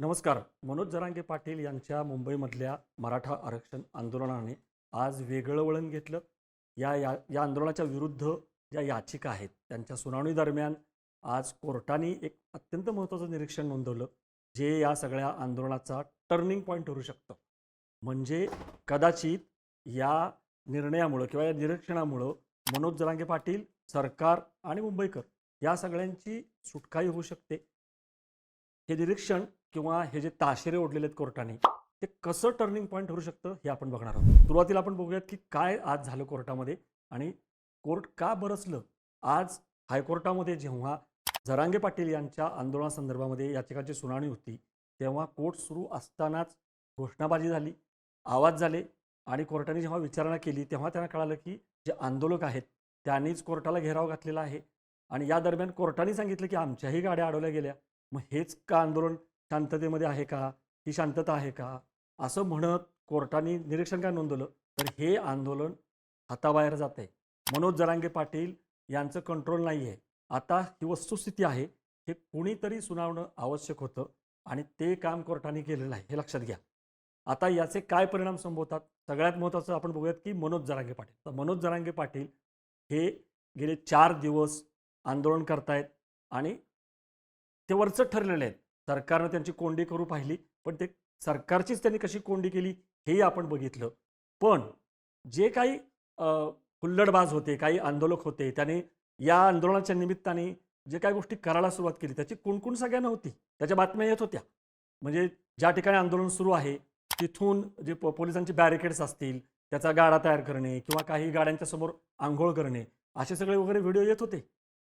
नमस्कार. मनोज जरांगे पाटील यांच्या मुंबईमधल्या मराठा आरक्षण आंदोलनाने आज वेगळं वळण घेतलं. या या या आंदोलनाच्या विरुद्ध ज्या याचिका आहेत त्यांच्या सुनावणी दरम्यान आज कोर्टाने एक अत्यंत महत्त्वाचं निरीक्षण नोंदवलं जे या सगळ्या आंदोलनाचा टर्निंग पॉईंट ठरू शकतं. म्हणजे कदाचित या निर्णयामुळं किंवा या निरीक्षणामुळं मनोज जरांगे पाटील सरकार आणि मुंबईकर या सगळ्यांची सुटकाही होऊ शकते. हे निरीक्षण किंवा हे जे ताशेरे ओढलेले आहेत कोर्टाने ते कसं टर्निंग पॉईंट ठरू शकतं हे आपण बघणार आहोत. सुरुवातीला आपण बघूयात की काय आज झालं कोर्टामध्ये आणि कोर्ट का बरसलं? आज हायकोर्टामध्ये जेव्हा जरांगे पाटील यांच्या आंदोलनासंदर्भामध्ये याचिकाची सुनावणी होती तेव्हा कोर्ट सुरू असतानाच घोषणाबाजी झाली आवाज झाले आणि कोर्टाने जेव्हा विचारणा केली तेव्हा त्यांना कळालं की जे आंदोलक आहेत त्यांनीच कोर्टाला घेराव घातलेला आहे. आणि या दरम्यान कोर्टाने सांगितलं की आमच्याही गाड्या अडवल्या गेल्या. मग हेच का आंदोलन शांततेमध्ये आहे का? ही शांतता आहे का? असं म्हणत कोर्टाने निरीक्षण काय नोंदवलं? तर हे आंदोलन हाताबाहेर जात आहे मनोज जरांगे पाटील यांचं कंट्रोल नाही आहे आता ही वस्तुस्थिती आहे. हे कोणीतरी सुनावणं आवश्यक होतं आणि ते काम कोर्टाने केलेलं आहे. हे लक्षात घ्या. आता याचे काय परिणाम संभवतात? सगळ्यात महत्त्वाचं आपण बघूयात की मनोज जरांगे पाटील. तर मनोज जरांगे पाटील हे गेले चार दिवस आंदोलन करतायत आणि ते वरचं ठरलेले आहेत. सरकारनं त्यांची कोंडी करू पाहिली पण ते सरकारचीच त्यांनी कशी कोंडी केली हेही आपण बघितलं. पण जे काही हुल्लडबाज होते काही आंदोलक होते त्याने या आंदोलनाच्या निमित्ताने जे काही गोष्टी करायला सुरुवात केली त्याची कुणकुण सगळ्यांना होती त्याच्या बातम्या येत होत्या. म्हणजे ज्या ठिकाणी आंदोलन सुरू आहे तिथून जे पोलिसांचे बॅरिकेड्स असतील त्याचा गाडा तयार करणे किंवा काही गाड्यांच्या समोर आंघोळ करणे असे सगळे वगैरे व्हिडिओ येत होते.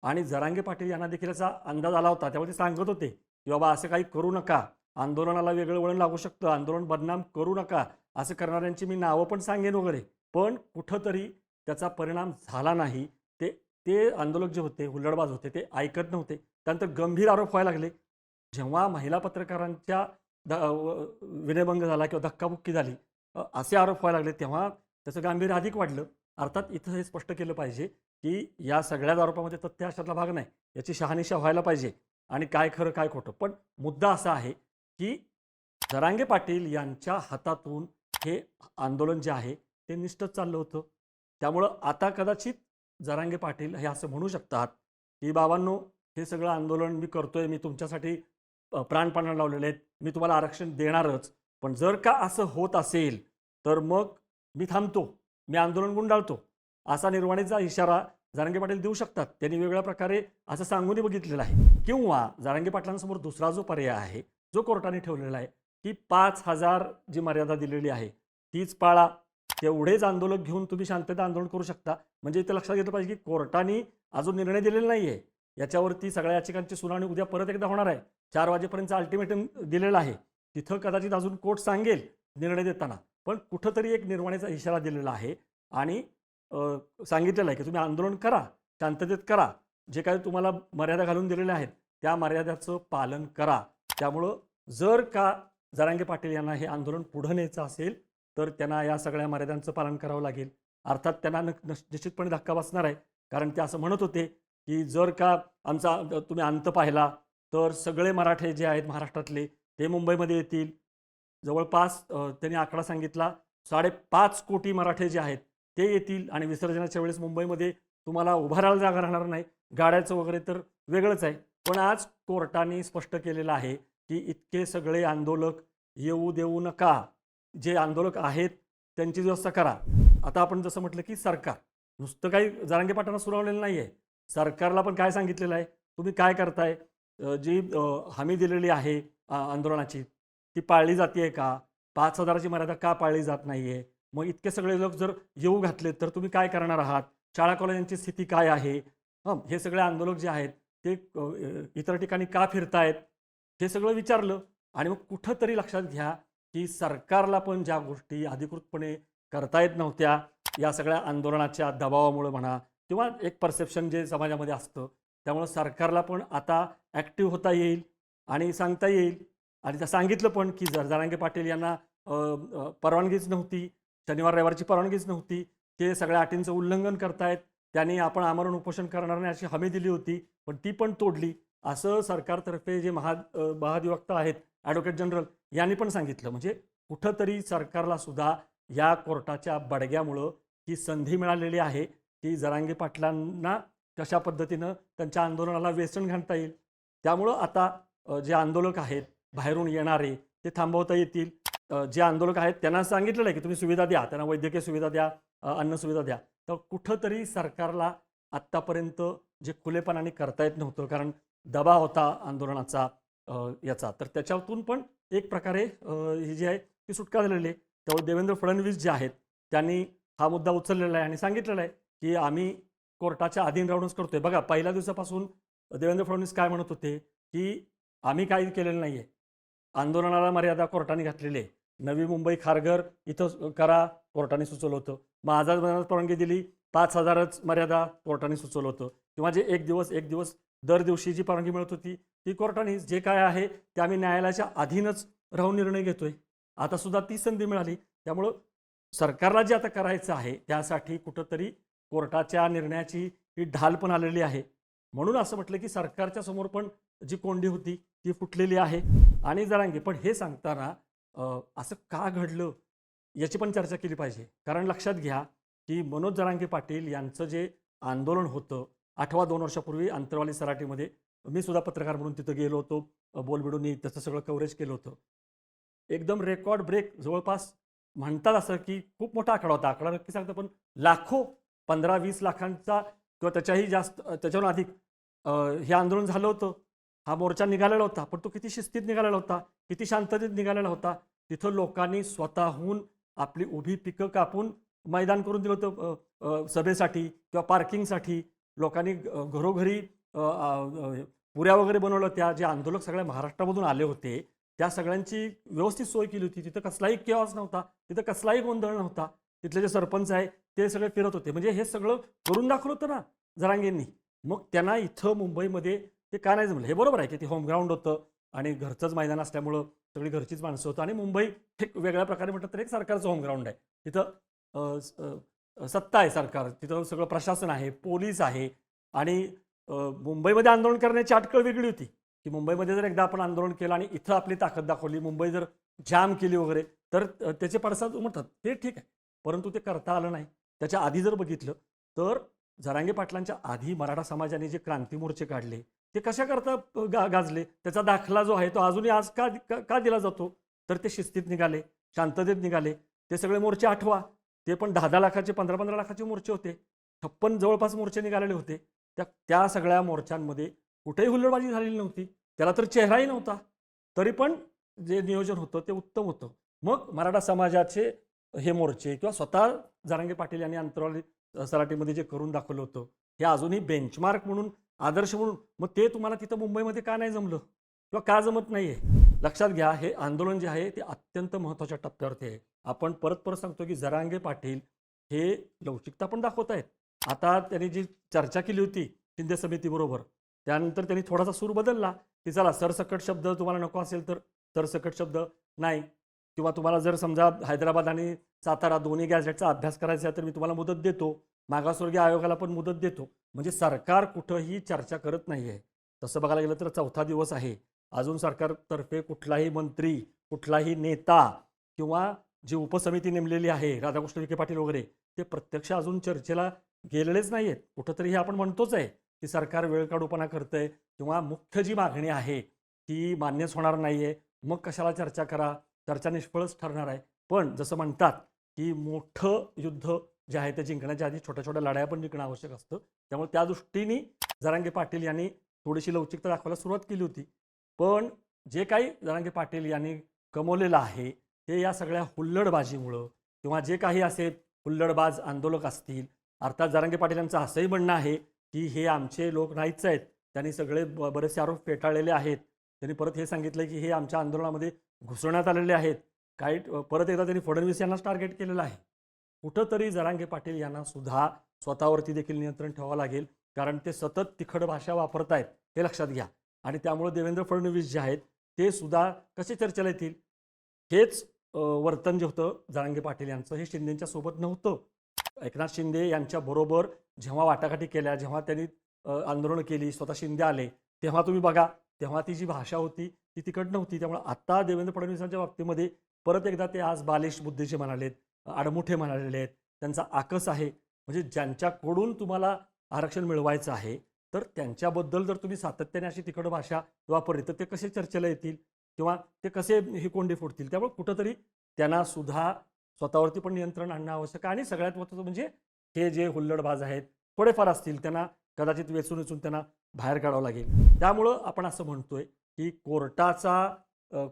आणि जरांगे पाटील यांना देखील याचा अंदाज आला होता त्यामुळे ते सांगत होते. की बाबा असं काही करू नका. आंदोलनाला वेगळं वळण लागू शकतं. आंदोलन बदनाम करू नका. असं करणाऱ्यांची मी नावं पण सांगेन वगैरे. पण कुठंतरी त्याचा परिणाम झाला नाही. ते ते आंदोलक जे होते हुल्लडबाज होते ते ऐकत नव्हते. त्यानंतर गंभीर आरोप व्हायला लागले. जेव्हा महिला पत्रकारांच्या द विनयभंग झाला किंवा धक्काबुक्की झाली असे आरोप व्हायला लागले तेव्हा त्याचं गांभीर्य अधिक वाढलं. अर्थात इथं हे स्पष्ट केलं पाहिजे की या सगळ्याच आरोपामध्ये तथ्य अशातला भाग नाही. याची शहानिशा व्हायला पाहिजे. आणि काय खरं काय खोटं. पण मुद्दा असा आहे की जरांगे पाटील यांच्या हातातून हे आंदोलन जे आहे ते निष्ठच चाललं होतं. त्यामुळं आता कदाचित जरांगे पाटील हे असं म्हणू शकतात की बाबांनो हे सगळं आंदोलन मी करतोय मी तुमच्यासाठी प्राणपणा लावलेले आहेत मी तुम्हाला आरक्षण देणारच. पण जर का असं होत असेल तर मग मी थांबतो. मी आंदोलन गुंडाळतो. असा निर्वाणीचा इशारा जारंगे पाटील देऊ शकतात. त्यांनी वेगळ्या प्रकारे असं सांगूनही बघितलेलं आहे. किंवा जारंगे पाटलांसमोर दुसरा जो पर्याय आहे जो कोर्टाने ठेवलेला आहे की पाच हजार जी मर्यादा दिलेली आहे तीच पाळा. तेवढेच आंदोलक घेऊन तुम्ही शांतता आंदोलन करू शकता. म्हणजे इथं लक्षात घेतलं पाहिजे की कोर्टाने अजून निर्णय दिलेला नाही आहे याच्यावरती सगळ्या याचिकांची सुनावणी उद्या परत एकदा होणार आहे. चार वाजेपर्यंत अल्टिमेटम दिलेलं आहे. तिथं कदाचित अजून कोर्ट सांगेल निर्णय देताना. पण कुठंतरी एक निर्वाणीचा इशारा दिलेला आहे. आणि सांगितलेलं आहे की तुम्ही आंदोलन करा शांततेत करा. जे काही तुम्हाला मर्यादा घालून दिलेल्या आहेत त्या मर्यादाचं पालन करा. त्यामुळं जर का जरांगे पाटील यांना हे आंदोलन पुढं न्यायचं असेल तर त्यांना या सगळ्या मर्यादांचं पालन करावं लागेल. अर्थात त्यांना न- निश्चितपणे धक्का बसणार आहे. कारण ते असं म्हणत होते की जर का आमचा तुम्ही अंत पाहिला तर सगळे मराठे जे आहेत महाराष्ट्रातले ते मुंबईमध्ये येतील. जवळपास त्यांनी आकडा सांगितला साडेपाच कोटी मराठे जे आहेत ते येतील आणि विसर्जनाच्या वेळेस मुंबईमध्ये तुम्हाला उभारायला जागा राहणार नाही. गाड्याचं वगैरे तर वेगळंच आहे. पण आज कोर्टाने स्पष्ट केलेलं आहे की इतके सगळे आंदोलक येऊ देऊ नका. जे आंदोलक आहेत त्यांची व्यवस्था करा. आता आपण जसं म्हटलं की सरकार. नुसतं काही जरांगे पाटांना सुनावलेलं नाही आहे सरकारला पण काय सांगितलेलं आहे? तुम्ही काय करताय? जी हमी दिलेली आहे आंदोलनाची ती पाळली जाते का? पाच हजाराची मर्यादा का पाळली जात नाही आहे मग इतके सगळे लोक जर येऊ घातले तर तुम्ही काय करणार आहात? शाळा कॉलेजांची स्थिती काय आहे? हं हे सगळे आंदोलक जे आहेत ते इतर ठिकाणी का फिरतायत? हे सगळं विचारलं आणि मग कुठंतरी लक्षात घ्या की सरकारला पण ज्या गोष्टी अधिकृतपणे करता येत नव्हत्या या सगळ्या आंदोलनाच्या दबावामुळे म्हणा किंवा एक परसेप्शन जे समाजामध्ये असतं त्यामुळं सरकारला पण आता ॲक्टिव्ह होता येईल आणि सांगता येईल. आणि त्या सांगितलं पण की जर जरांगे पाटील यांना परवानगीच नव्हती. शनिवार रविवारची परवानगीच नव्हती. ते सगळ्या अटींचं उल्लंघन करतायत. त्यांनी आपण आमरण उपोषण करणार नाही अशी हमी दिली होती पण ती पण तोडली. असं सरकारतर्फे जे महा महाधिवक्ता आहेत ॲडव्होकेट जनरल यांनी पण सांगितलं. म्हणजे कुठंतरी सरकारला सुद्धा या कोर्टाच्या बडग्यामुळं ही संधी मिळालेली आहे की जरांगे पाटलांना कशा पद्धतीनं त्यांच्या आंदोलनाला वेचण घालता येईल. त्यामुळं आता जे आंदोलक आहेत बाहेरून येणारे ते थांबवता येतील. जे आंदोलक आहेत त्यांना सांगितलेलं आहे की तुम्ही सुविधा द्या त्यांना वैद्यकीय सुविधा द्या अन्न सुविधा द्या. तर कुठंतरी सरकारला आत्तापर्यंत जे खुलेपणाने करता येत नव्हतं कारण दबाव होता आंदोलनाचा याचा. तर त्याच्यातून पण एक प्रकारे ही जी आहे ती सुटका झालेली आहे. त्यामुळे देवेंद्र फडणवीस जे आहेत त्यांनी हा मुद्दा उचललेला आहे आणि सांगितलेला आहे की आम्ही कोर्टाच्या अधीन राहूनच करतोय. बघा पहिल्या दिवसापासून देवेंद्र फडणवीस काय म्हणत होते की आम्ही काही केलेलं नाही आहे आंदोलनाला मर्यादा कोर्टाने घातलेली आहे. नवी मुंबई खारघर इथं करा कोर्टाने सुचवलं होतं. मग आझाद मैदानात परवानगी दिली पाच हजारच मर्यादा कोर्टाने सुचवलं होतं. किंवा जे एक दिवस एक दिवस दर दिवशी जी परवानगी मिळत होती ती कोर्टाने जे काय आहे ते आम्ही न्यायालयाच्या अधीनच राहून निर्णय घेतोय. आता सुद्धा ती संधी मिळाली. त्यामुळं सरकारला जे आता करायचं आहे त्यासाठी कुठंतरी कोर्टाच्या निर्णयाची ही ढाल पण आलेली आहे. म्हणून असं म्हटलं की सरकारच्या समोर पण जी कोंडी होती ती फुटलेली आहे. आणि जरांगी पण हे सांगताना असं का घडलं याची पण चर्चा केली पाहिजे. कारण लक्षात घ्या की मनोज जरांगे पाटील यांचं जे आंदोलन होतं आठवा दोन वर्षापूर्वी अंतरवाली सराटीमध्ये मी सुद्धा पत्रकार म्हणून तिथं गेलो होतो अ, बोलबिडून त्याचं सगळं कव्हरेज केलं होतं. एकदम रेकॉर्ड ब्रेक जवळपास म्हणतात असं की खूप मोठा आकडा होता. आकडा नक्की सांगतो पण लाखो पंधरा वीस लाखांचा किंवा त्याच्याही जास्त त्याच्याहून अधिक हे आंदोलन झालं होतं. हा मोर्चा निघालेला होता पण तो किती शिस्तीत निघालेला होता किती शांततेत निघालेला होता तिथं लोकांनी स्वतःहून आपली उभी पिकं कापून मैदान करून दिलं होतं सभेसाठी किंवा पार्किंगसाठी. लोकांनी घरोघरी पुऱ्या वगैरे बनवलं त्या जे आंदोलक सगळ्या महाराष्ट्रामधून आले होते. त्या सगळ्यांची व्यवस्थित सोय केली होती. तिथं कसलाही केवास नव्हता तिथं कसलाही गोंधळ नव्हता. तिथले जे सरपंच आहे ते सगळे फिरत होते. म्हणजे हे सगळं करून दाखवलं होतं ना जरांगेंनी. मग त्यांना इथं मुंबईमध्ये ते का नाही जमलं? हे बरोबर आहे की ते होम ग्राउंड होतं आणि घरचंच मैदान असल्यामुळं सगळी घरचीच माणसं होतं आणि मुंबई एक वेगळ्या प्रकारे म्हटलं तर एक सरकारचं होम ग्राउंड आहे. तिथं सत्ता आहे सरकार. तिथं सगळं प्रशासन आहे पोलीस आहे आणि मुंबईमध्ये आंदोलन करण्याची अटकळ वेगळी होती. की मुंबईमध्ये जर एकदा आपण आंदोलन केलं आणि इथं आपली ताकद दाखवली मुंबई जर जाम केली वगैरे तर त्याचे पडसाद उमटतात. ते ठीक आहे. परंतु ते करता आलं नाही. त्याच्या आधी जर बघितलं तर जरांगे पाटलांच्या आधी मराठा समाजाने जे क्रांती मोर्चे काढले ते कशाकरता गा गाजले? त्याचा दाखला जो आहे तो अजूनही आज का का- दिला जातो? तर ते शिस्तीत निघाले शांततेत निघाले. ते सगळे मोर्चे आठवा. ते पण दहा दहा लाखाचे पंधरा पंधरा लाखाचे मोर्चे होते. छप्पन जवळपास मोर्चे निघालेले होते. त्या त्या सगळ्या मोर्चांमध्ये कुठेही हुल्लडबाजी झालेली नव्हती. त्याला तर चेहराही नव्हता. तरी पण जे नियोजन होतं ते उत्तम होतं. मग मराठा समाजाचे हे मोर्चे किंवा स्वतः जारांगे पाटील यांनी अंतरावली सराटीमध्ये जे करून दाखवलं होतं हे अजूनही बेंचमार्क म्हणून आदर्श म्हणून. मग ते तुम्हाला तिथं मुंबईमध्ये का नाही जमलं? किंवा का जमत नाही आहे लक्षात घ्या हे आंदोलन जे आहे ते अत्यंत महत्त्वाच्या टप्प्यावरती आहे. आपण परत परत सांगतो की जरांगे पाटील हे लवचिकता पण दाखवत आहेत. आता त्यांनी जी चर्चा केली होती शिंदे समितीबरोबर त्यानंतर त्यांनी थोडासा सूर बदलला की चला सरसकट शब्द तुम्हाला नको असेल तर सरसकट शब्द नाही. किंवा तुम्हाला जर समजा हैदराबाद आणि सातारा दोन्ही गॅझेटचा अभ्यास करायचा आहे तर मी तुम्हाला मुदत देतो. मागासवर्गीय आयोगाला पण मुदत देतो. म्हणजे सरकार कुठंही चर्चा करत नाही आहे तसं बघायला गेलं तर चौथा दिवस आहे. अजून सरकारतर्फे कुठलाही मंत्री कुठलाही नेता किंवा जी उपसमिती नेमलेली आहे राधाकृष्ण विखे पाटील वगैरे ते प्रत्यक्ष अजून चर्चेला गेलेलेच नाही आहेत कुठंतरी हे आपण म्हणतोच आहे की सरकार वेळ काढूपणा करतंय किंवा मुख्य जी मागणी आहे ती मान्यच होणार नाही आहे मग कशाला चर्चा करा? चर्चा निष्फळच ठरणार आहे. पण जसं म्हणतात की मोठं युद्ध जे आहे ते जिंकण्याच्या आधी छोट्या छोट्या लढाया पण जिंकणं आवश्यक असतं. त्यामुळे त्या दृष्टीने जरांगे पाटील यांनी थोडीशी लवचिकता दाखवायला सुरुवात केली होती. पण जे काही जरांगे पाटील यांनी कमवलेलं आहे ते या सगळ्या हुल्लडबाजीमुळं किंवा जे काही असे हुल्लडबाज आंदोलक असतील अर्थात जरांगे पाटील यांचं असंही म्हणणं आहे की हे आमचे लोक नाहीच आहेत त्यांनी सगळे ब- बरेचसे आरोप फेटाळलेले आहेत. त्यांनी परत हे सांगितलं की हे आमच्या आंदोलनामध्ये घुसवण्यात आलेले आहेत. काही परत एकदा त्यांनी फडणवीस यांनाच टार्गेट केलेलं आहे. कुठंतरी जरांगे पाटील यांना सुद्धा स्वतःवरती देखील नियंत्रण ठेवावं लागेल. कारण ते सतत तिखट भाषा वापरत आहेत हे लक्षात घ्या. आणि त्यामुळे देवेंद्र फडणवीस जे आहेत ते सुद्धा कसे चर्चेला येतील? हेच वर्तन जे होतं जरांगे पाटील यांचं हे शिंदेच्या सोबत नव्हतं. एकनाथ शिंदे यांच्या बरोबर जेव्हा वाटाघाटी केल्या जेव्हा त्यांनी आंदोलन आंदोलनं केली स्वतः शिंदे आले तेव्हा तुम्ही बघा तेव्हा ती जी भाषा होती ती तिकट नव्हती. त्यामुळे आता देवेंद्र फडणवीसांच्या बाबतीमध्ये परत एकदा ते आज बालिश बुद्धीचे म्हणालेत. आडमुठे म्हणालेले आहेत. त्यांचा आकस आहे. म्हणजे ज्यांच्याकडून तुम्हाला आरक्षण मिळवायचं आहे तर त्यांच्याबद्दल जर तुम्ही सातत्याने अशी तिकडं भाषा वापरली तर ते कसे चर्चेला येतील? किंवा ते कसे हे कोंडी फोडतील? त्यामुळे कुठंतरी त्यांना सुद्धा स्वतःवरती पण नियंत्रण आणणं आवश्यक आहे. आणि सगळ्यात महत्त्वाचं म्हणजे हे जे हुल्लडबाज आहेत थोडेफार असतील त्यांना कदाचित वेचून वेचून त्यांना बाहेर काढावं लागेल. त्यामुळं आपण असं म्हणतोय की कोर्टाचा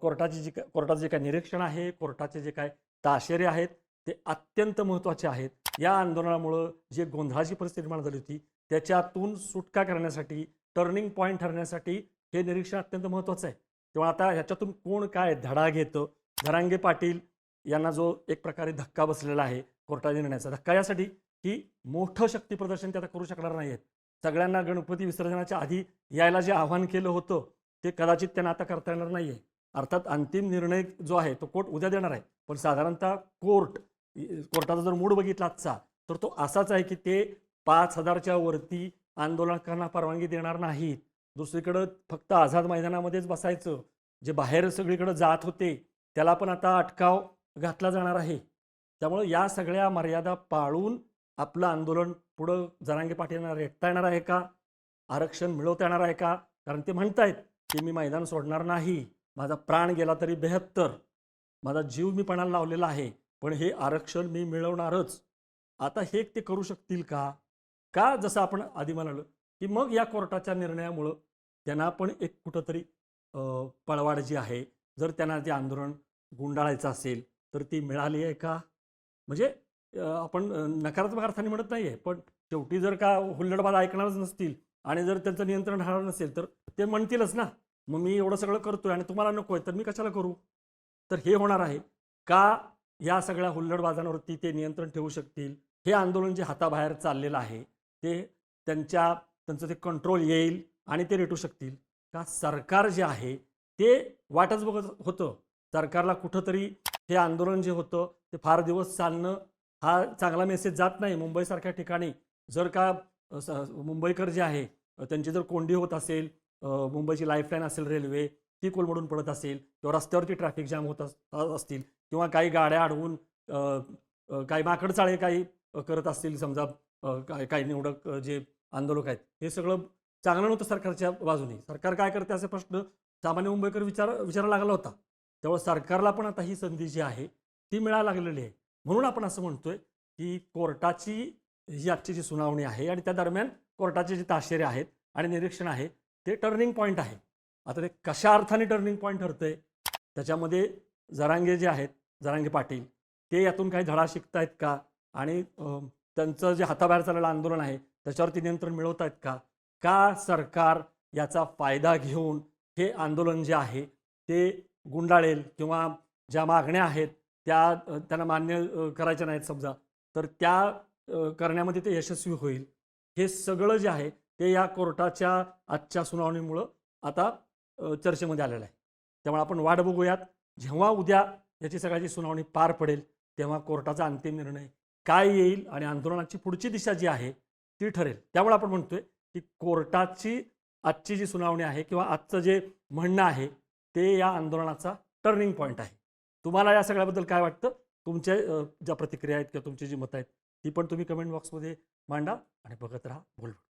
कोर्टाची जी कोर्टाचं जे काय निरीक्षण आहे कोर्टाचे जे काय ताशेरे आहेत ते अत्यंत महत्त्वाचे आहेत. या आंदोलनामुळं जे गोंधळाची परिस्थिती निर्माण झाली होती त्याच्यातून सुटका करण्यासाठी टर्निंग पॉईंट ठरण्यासाठी हे निरीक्षण अत्यंत महत्त्वाचं आहे. तेव्हा आता ह्याच्यातून कोण काय धडा घेतं? धरांगे पाटील यांना जो एक प्रकारे धक्का बसलेला आहे कोर्टा निर्णयाचा धक्का यासाठी की मोठं शक्ती प्रदर्शन ते आता करू शकणार नाही आहेत सगळ्यांना गणपती विसर्जनाच्या आधी यायला जे आव्हान केलं होतं ते कदाचित त्यांना आता करता येणार नाही आहे अर्थात अंतिम निर्णय जो आहे तो कोर्ट उद्या देणार आहे. पण साधारणतः कोर्ट कोर्टाचा जर मूड बघितला आजचा तर तो असाच आहे की ते पाच हजारच्या वरती आंदोलकांना परवानगी देणार नाहीत. दुसरीकडं फक्त आझाद मैदानामध्येच बसायचं. जे बाहेर सगळीकडे जात होते त्याला पण आता अटकाव घातला जाणार आहे. त्यामुळं या सगळ्या मर्यादा पाळून आपलं आंदोलन पुढं जरांगे पाटीलांना रेटता येणार आहे का? आरक्षण मिळवता येणार आहे का? कारण ते म्हणतायत की मी मैदान सोडणार नाही. माझा प्राण गेला तरी बेहत्तर. माझा जीव मी पणाला लावलेला आहे. पण हे आरक्षण मी मिळवणारच. आता हे ते करू शकतील का? का जसं आपण आधी म्हणालो की मग या कोर्टाच्या निर्णयामुळं त्यांना पण एक कुठंतरी पळवाड जी आहे जर त्यांना ते आंदोलन गुंडाळायचं असेल तर ती मिळाली आहे का? म्हणजे आपण नकारात्मक अर्थाने म्हणत नाही आहे पण शेवटी जर का हुल्लडबाज ऐकणारच नसतील आणि जर त्यांचं नियंत्रण राहणार नसेल तर ते म्हणतीलच ना मग मी एवढं सगळं करतोय आणि तुम्हाला नको आहे तर मी कशाला करू? तर हे होणार आहे. का या सगळ्या हुल्लडबाजांवरती ते नियंत्रण ठेवू शकतील. हे आंदोलन जे हाताबाहेर चाललेलं आहे ते त्यांच्या त्यांचं ते कंट्रोल येईल आणि ते रेटू शकतील. का सरकार जे आहे ते वाटच बघत होतं. सरकारला कुठंतरी हे आंदोलन जे होतं ते फार दिवस चालणं हा चांगला मेसेज जात नाही. मुंबईसारख्या ठिकाणी जर का मुंबईकर जे आहे त्यांची जर कोंडी होत असेल मुंबईची लाईफलाईन असेल रेल्वे ती कोलमडून पडत असेल किंवा रस्त्यावरती ट्रॅफिक जाम होत अस- असतील किंवा काही गाड्या अडवून काही माकडचाळे काही करत असतील समजा काय काही निवडक जे आंदोलक आहेत हे सगळं चांगलं नव्हतं सरकारच्या बाजूने. सरकार काय करते असे प्रश्न सामान्य मुंबईकर विचार विचारायला लागला होता. त्यामुळे सरकारला पण आता ही संधी जी आहे ती मिळायला लागलेली आहे. म्हणून आपण असं म्हणतोय की कोर्टाची ही आजची जी सुनावणी आहे आणि त्या दरम्यान कोर्टाचे जे ताशेरे आहेत आणि निरीक्षण आहे ते टर्निंग पॉईंट आहे. आता ते कशा अर्थाने टर्निंग पॉईंट ठरतंय त्याच्यामध्ये जरांगे जे आहेत जरांगे पाटील ते यातून काही धडा शिकतायत का? आणि त्यांचं जे हाताबाहेर चाललेलं आंदोलन आहे त्याच्यावरती नियंत्रण मिळवत आहेत का? का सरकार याचा फायदा घेऊन हे आंदोलन जे आहे ते गुंडाळेल किंवा ज्या मागण्या आहेत त्या त्यांना मान्य करायच्या नाहीत समजा तर त्या करण्यामध्ये ते यशस्वी होईल. हे सगळं जे आहे ते या कोर्टाच्या आजच्या सुनावणीमुळं आता चर्चेमध्ये आलेलं आहे. त्यामुळे आपण वाट बघूयात. जेव्हा उद्या याची सगळ्याची सुनावणी पार पडेल तेव्हा कोर्टाचा अंतिम निर्णय काय येईल आणि आंदोलनाची पुढची दिशा जी आहे ती ठरेल. त्यामुळे आपण म्हणतोय की कोर्टाची आजची जी सुनावणी आहे किंवा आजचं जे म्हणणं आहे ते या आंदोलनाचा टर्निंग पॉईंट आहे. तुम्हाला या सगळ्याबद्दल काय वाटतं? तुमच्या ज्या प्रतिक्रिया आहेत किंवा तुमची जी मतं आहेत ती पण तुम्ही कमेंट बॉक्समध्ये मांडा आणि बघत राहा. बोलवा